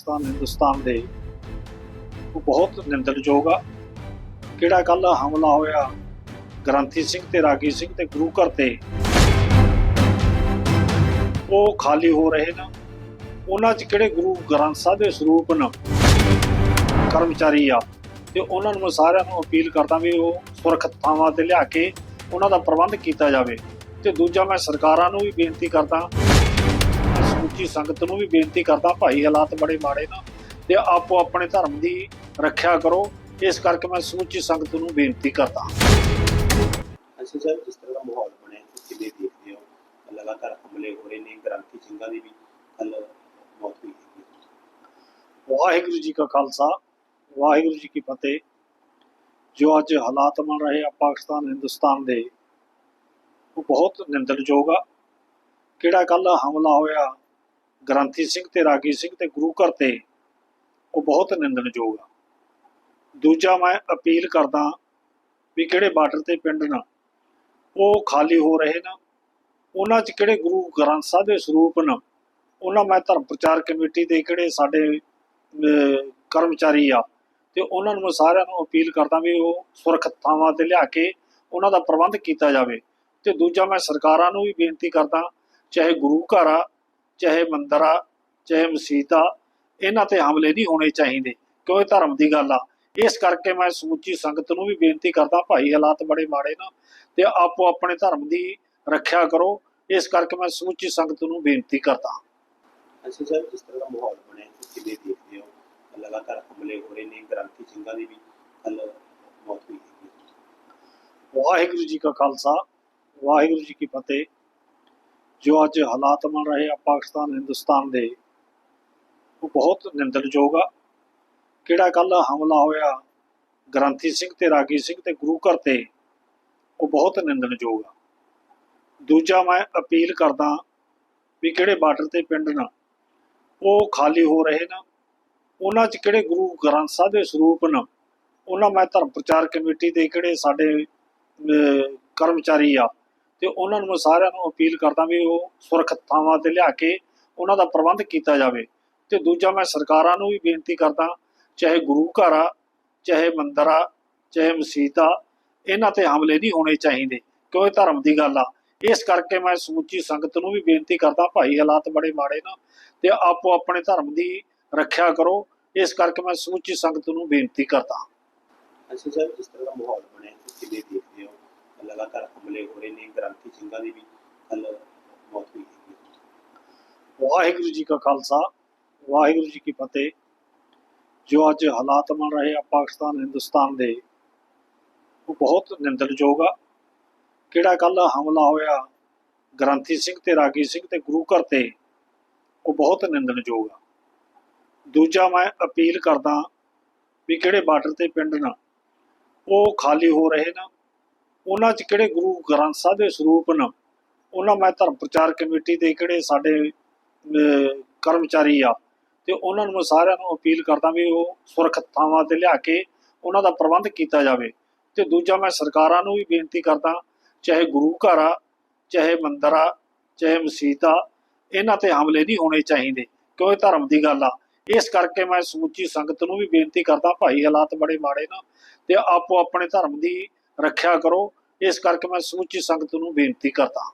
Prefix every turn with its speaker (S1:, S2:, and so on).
S1: ਪਾਕਿਸਤਾਨ, ਹਿੰਦੁਸਤਾਨ ਦੇ ਉਹ ਬਹੁਤ ਨਿੰਦਣਯੋਗ ਆ। ਕਿਹੜਾ ਕੱਲ ਹਮਲਾ ਹੋਇਆ? ਗ੍ਰੰਥੀ ਸਿੰਘ ਤੇ ਰਾਗੀ ਸਿੰਘ ਤੇ ਗੁਰੂ ਘਰ ਤੇ। ਉਹ ਖਾਲੀ ਹੋ ਰਹੇ ਨੇ। ਉਹਨਾਂ 'ਚ ਕਿਹੜੇ ਗੁਰੂ ਗ੍ਰੰਥ ਸਾਹਿਬ ਦੇ ਸਰੂਪ ਨੇ? ਕਰਮਚਾਰੀ ਆ। ਤੇ ਉਹਨਾਂ ਨੂੰ ਮੈਂ ਸਾਰਿਆਂ ਨੂੰ ਅਪੀਲ ਕਰਦਾ ਵੀ ਉਹ ਸੁਰੱਖਿਅਤ ਥਾਵਾਂ ਤੇ ਲਿਆ ਕੇ ਉਹਨਾਂ ਦਾ ਪ੍ਰਬੰਧ ਕੀਤਾ ਜਾਵੇ। ਤੇ ਦੂਜਾ ਮੈਂ ਸਰਕਾਰਾਂ ਨੂੰ ਵੀ ਬੇਨਤੀ ਕਰਦਾ ਸਮੁੱਚੀ ਸੰਗਤ ਨੂੰ ਵੀ ਬੇਨਤੀ ਕਰਦਾ ਭਾਈ ਹਾਲਾਤ ਬੜੇ ਮਾੜੇ ਨੇ। ਤੇ ਆਪੋ ਆਪਣੇ ਧਰਮ ਦੀ ਰੱਖਿਆ ਕਰੋ। ਇਸ ਕਰਕੇ ਮੈਂ ਸਮੁੱਚੀ ਸੰਗਤ ਨੂੰ ਬੇਨਤੀ ਕਰਦਾ।
S2: ਅੱਛਾ ਸਰ ਜਿਸ ਤਰ੍ਹਾਂ ਦਾ ਮਾਹੌਲ ਬਣਿਆ ਤੁਸੀਂ ਕਿਵੇਂ ਦੇਖਦੇ ਹੋ? ਲਗਾਤਾਰ ਹਮਲੇ ਹੋ ਰਹੇ ਨੇ ਗ੍ਰਾਂਤੀ ਸਿੰਘਾਂ ਦੀ ਵੀ ਕੱਲ ਮੌਤ ਹੋਈ ਹੈ।
S1: ਵਾਹਿਗੁਰੂ ਜੀ ਕਾ ਖਾਲਸਾ ਵਾਹਿਗੁਰੂ ਜੀ ਕੀ ਫਤਿਹ। ਜੋ ਅੱਜ ਹਾਲਾਤ ਬਣ ਰਹੇ ਆ ਪਾਕਿਸਤਾਨ ਹਿੰਦੁਸਤਾਨ ਦੇ ਉਹ ਬਹੁਤ ਨਿੰਦਣਯੋਗ ਆ। ਕਿਹੜਾ ਕੱਲ ਹਮਲਾ ਹੋਇਆ ਗ੍ਰੰਥੀ ਸਿੰਘ ਤੇ ਰਾਗੀ ਸਿੰਘ ਤੇ ਗੁਰੂ ਘਰ ਤੇ ਉਹ ਬਹੁਤ ਨਿੰਦਣਯੋਗ ਆ। ਦੂਜਾ ਮੈਂ ਅਪੀਲ ਕਰਦਾ ਵੀ ਕਿਹੜੇ ਬਾਰਡਰ ਤੇ ਪਿੰਡ ਨਾ ਉਹ ਖਾਲੀ ਹੋ ਰਹੇ ਨੇ, ਉਹਨਾਂ 'ਚ ਕਿਹੜੇ ਗੁਰੂ ਗ੍ਰੰਥ ਸਾਹਿਬ ਦੇ ਸਰੂਪ ਨੇ, ਉਹਨਾਂ ਮੈਂ ਧਰਮ ਪ੍ਰਚਾਰ ਕਮੇਟੀ ਦੇ ਕਿਹੜੇ ਸਾਡੇ ਕਰਮਚਾਰੀ ਆ, ਤੇ ਉਹਨਾਂ ਨੂੰ ਮੈਂ ਸਾਰਿਆਂ ਨੂੰ ਅਪੀਲ ਕਰਦਾ ਵੀ ਉਹ ਸੁਰੱਖਿਅਤ ਥਾਵਾਂ ਤੇ ਲਿਆ ਕੇ ਉਹਨਾਂ ਦਾ ਪ੍ਰਬੰਧ ਕੀਤਾ ਜਾਵੇ। ਤੇ ਦੂਜਾ ਮੈਂ ਸਰਕਾਰਾਂ ਨੂੰ ਵੀ ਬੇਨਤੀ ਕਰਦਾ, ਚਾਹੇ ਗੁਰੂ ਘਰ ਆ ਚਾਹੇ ਮੰਦਿਰ ਚਾਹੇ ਆ ਇਹਨਾਂ ਤੇ ਹਮਲੇ ਨਹੀਂ ਹੋਣੇ ਚਾਹੀਦੇ ਕਿਉਂ ਇਹ ਧਰਮ ਦੀ ਗੱਲ ਆ? ਇਸ ਕਰਕੇ ਮੈਂ ਸਮੁੱਚੀ ਸੰਗਤ ਨੂੰ ਵੀ ਬੇਨਤੀ ਕਰਦਾ ਭਾਈ ਹਾਲਾਤ ਬੜੇ ਮਾੜੇ ਨੇ ਤੇ ਆਪੋ ਆਪਣੇ ਧਰਮ ਦੀ ਰੱਖਿਆ ਕਰੋ ਇਸ ਕਰਕੇ ਮੈਂ ਸਮੁੱਚੀ ਸੰਗਤ ਨੂੰ ਬੇਨਤੀ ਕਰਦਾ।
S2: ਅੱਛਾ ਸਰ ਜਿਸ ਤਰ੍ਹਾਂ ਦਾ ਮਾਹੌਲ ਬਣਿਆ ਤੁਸੀਂ ਕਿਵੇਂ ਦੇਖਦੇ ਹੋ? ਲਗਾਤਾਰ ਹਮਲੇ ਹੋ ਰਹੇ ਨੇ ਗ੍ਰਾਂਤੀ ਸਿੰਘਾਂ ਦੀ ਵੀ ਕੱਲ ਮੌਤ ਹੋਈ
S1: ਵਾਹਿਗੁਰੂ ਜੀ ਕਾ ਖਾਲਸਾ ਵਾਹਿਗੁਰੂ ਜੀ ਕੀ ਫਤਿਹ। ਜੋ ਅੱਜ ਹਾਲਾਤ ਬਣ ਰਹੇ ਆ ਪਾਕਿਸਤਾਨ, ਹਿੰਦੁਸਤਾਨ ਦੇ, ਉਹ ਬਹੁਤ ਨਿੰਦਣਯੋਗ ਆ। ਕਿਹੜਾ ਕੱਲ ਹਮਲਾ ਹੋਇਆ, ਗ੍ਰੰਥੀ ਸਿੰਘ ਤੇ ਰਾਗੀ ਸਿੰਘ ਤੇ ਗੁਰੂ ਘਰ ਤੇ, ਉਹ ਬਹੁਤ ਨਿੰਦਣਯੋਗ ਆ। ਦੂਜਾ ਮੈਂ ਅਪੀਲ ਕਰਦਾ ਵੀ ਕਿਹੜੇ ਬਾਰਡਰ ਤੇ ਪਿੰਡ ਨਾ ਉਹ ਖਾਲੀ ਹੋ ਰਹੇ ਨੇ, ਉਹਨਾਂ 'ਚ ਕਿਹੜੇ ਗੁਰੂ ਗ੍ਰੰਥ ਸਾਹਿਬ ਦੇ ਸਰੂਪ ਨੇ, ਉਹਨਾਂ ਮੈਂ ਧਰਮ ਪ੍ਰਚਾਰ ਕਮੇਟੀ ਦੇ ਕਿਹੜੇ ਸਾਡੇ ਕਰਮਚਾਰੀ ਆ ਤੇ ਉਹਨਾਂ ਨੂੰ ਮੈਂ ਸਾਰਿਆਂ ਨੂੰ ਅਪੀਲ ਕਰਦਾ ਵੀ ਉਹ ਸੁਰੱਖਿਅਤ ਥਾਵਾਂ ਤੇ ਲਿਆ ਕੇ ਉਹਨਾਂ ਦਾ ਪ੍ਰਬੰਧ ਕੀਤਾ ਜਾਵੇ। ਤੇ ਦੂਜਾ ਮੈਂ ਸਰਕਾਰਾਂ ਨੂੰ ਵੀ ਬੇਨਤੀ ਕਰਦਾ, ਚਾਹੇ ਗੁਰੂ ਘਰ ਆ, ਚਾਹੇ ਮੰਦਿਰ ਆ, ਚਾਹੇ ਮਸਜਿਦ ਆ, ਇਹਨਾਂ ਤੇ ਹਮਲੇ ਨਹੀਂ ਹੋਣੇ ਚਾਹੀਦੇ, ਕਿਉਂ ਇਹ ਧਰਮ ਦੀ ਗੱਲ ਆ। ਇਸ ਕਰਕੇ ਮੈਂ ਸਮੁੱਚੀ ਸੰਗਤ ਨੂੰ ਵੀ ਬੇਨਤੀ ਕਰਦਾ, ਭਾਈ ਹਾਲਾਤ ਬੜੇ ਮਾੜੇ ਨੇ, ਤੇ ਆਪੋ ਆਪਣੇ ਧਰਮ ਦੀ ਰੱਖਿਆ ਕਰੋ। ਇਸ ਕਰਕੇ ਮੈਂ ਸਮੁੱਚੀ ਸੰਗਤ ਨੂੰ ਬੇਨਤੀ ਕਰਦਾ।
S2: ਅੱਛਾ ਸਰ ਜਿਸ ਤਰ੍ਹਾਂ ਦਾ ਮਾਹੌਲ ਬਣਿਆ, ਤੁਸੀਂ ਕਿਵੇਂ ਦੇਖਦੇ ਹੋ। ਲਗਾਤਾਰ ਹਮਲੇ ਹੋ ਰਹੇ ਨੇ ਗ੍ਰਾਂਤੀ ਸਿੰਘਾਂ ਦੀ ਵੀ ਕੱਲ ਮੌਤ ਹੋਈ ਹੈ।
S1: ਵਾਹਿਗੁਰੂ ਜੀ ਕਾ ਖਾਲਸਾ, ਵਾਹਿਗੁਰੂ ਜੀ ਕੀ ਫਤਿਹ। ਜੋ ਅੱਜ ਹਾਲਾਤ ਬਣ ਰਹੇ ਆ ਪਾਕਿਸਤਾਨ, ਹਿੰਦੁਸਤਾਨ ਦੇ, ਉਹ ਬਹੁਤ ਨਿੰਦਣਯੋਗ ਆ। ਕਿਹੜਾ ਕੱਲ ਹਮਲਾ ਹੋਇਆ, ਗ੍ਰੰਥੀ ਸਿੰਘ ਤੇ ਰਾਗੀ ਸਿੰਘ ਤੇ ਗੁਰੂ ਘਰ ਤੇ, ਉਹ ਬਹੁਤ ਨਿੰਦਣਯੋਗ ਆ। ਦੂਜਾ ਮੈਂ ਅਪੀਲ ਕਰਦਾ ਵੀ ਕਿਹੜੇ ਬਾਰਡਰ ਤੇ ਪਿੰਡ ਨਾ, ਉਹ ਖਾਲੀ ਹੋ ਰਹੇ ਨੇ ਉਹਨਾਂ 'ਚ ਕਿਹੜੇ ਗੁਰੂ ਗ੍ਰੰਥ ਸਾਹਿਬ ਦੇ ਸਰੂਪ ਨੇ? ਉਹਨਾਂ ਮੈਂ ਧਰਮ ਪ੍ਰਚਾਰ ਕਮੇਟੀ ਦੇ ਕਿਹੜੇ ਸਾਡੇ ਕਰਮਚਾਰੀ ਆ। ਤੇ ਉਹਨਾਂ ਨੂੰ ਸਾਰਿਆਂ ਨੂੰ ਅਪੀਲ ਕਰਦਾ ਵੀ ਉਹ ਸੁਰੱਖਿਅਤ ਥਾਵਾਂ ਤੇ ਲਿਆ ਕੇ ਉਹਨਾਂ ਦਾ ਪ੍ਰਬੰਧ ਕੀਤਾ ਜਾਵੇ। ਤੇ ਦੂਜਾ ਮੈਂ ਸਰਕਾਰਾਂ ਨੂੰ ਵੀ ਬੇਨਤੀ ਕਰਦਾ, ਚਾਹੇ ਗੁਰੂ ਘਰ ਆ, ਚਾਹੇ ਮੰਦਿਰ ਆ, ਚਾਹੇ ਮਸਜਿਦ ਆ, ਇਹਨਾਂ ਤੇ ਹਮਲੇ ਨਹੀਂ ਹੋਣੇ ਚਾਹੀਦੇ ਕਿਉਂਕਿ ਧਰਮ ਦੀ ਗੱਲ ਆ। ਇਸ ਕਰਕੇ ਮੈਂ ਸਮੁੱਚੀ ਸੰਗਤ ਨੂੰ ਵੀ ਬੇਨਤੀ ਕਰਦਾ, ਭਾਈ ਹਾਲਾਤ ਬੜੇ ਮਾੜੇ ਨੇ, ਤੇ ਆਪੋ ਆਪਣੇ ਧਰਮ ਦੀ ਰੱਖਿਆ ਕਰੋ। ਇਸ ਕਰਕੇ ਮੈਂ ਸਮੁੱਚੀ ਸੰਗਤ ਨੂੰ ਬੇਨਤੀ ਕਰਦਾ